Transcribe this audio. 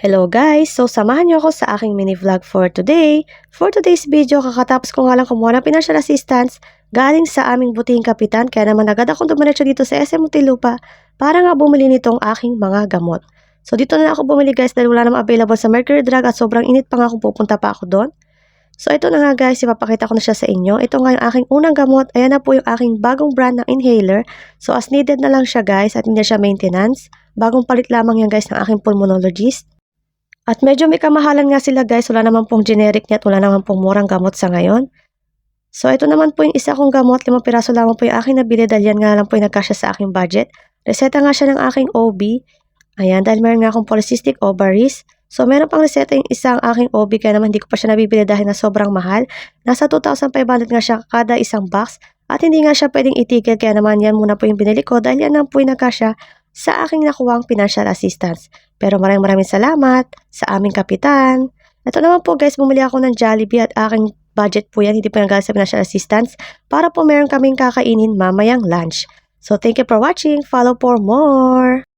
Hello guys! So samahan niyo ako sa aking mini vlog for today. For today's video, kakatapos ko nga lang kumuha ng financial assistance galing sa aming butihing kapitan kaya naman agad akong dumiretso dito sa SM Muntinlupa para nga bumili nitong aking mga gamot. So dito na ako bumili guys dahil wala namang available sa Mercury Drug at sobrang init pa nga kung pupunta pa ako doon. So ito na nga guys, ipapakita ko na siya sa inyo. Ito nga yung aking unang gamot. Ayan na po yung aking bagong brand ng inhaler. So as needed na lang siya guys at hindi siya maintenance. Bagong palit lamang yan guys ng aking pulmonologist. At medyo may kamahalan nga sila guys. Wala naman pong generic niya at wala naman pong murang gamot sa ngayon. So ito naman po yung isa kong gamot. Limang piraso lamang po yung aking nabili dahil yan nga lang po yung nagkasya sa aking budget. Reseta nga siya ng aking OB. Ayan, dahil meron nga akong polycystic ovaries. So, meron pang reseta yung isang aking OB kaya naman hindi ko pa siya nabibili dahil na sobrang mahal. Nasa 2,500 nga siya kada isang box at hindi nga siya pwedeng itigil kaya naman yan muna po yung binili ko dahil yan lang po yung nagkasya sa aking nakuwang financial assistance. Pero maraming maraming salamat sa aming kapitan. Ito naman po guys, bumili ako ng Jollibee at aking budget po yan, hindi po yung galing sa financial assistance para po meron kaming kakainin mamayang lunch. So, thank you for watching. Follow for more!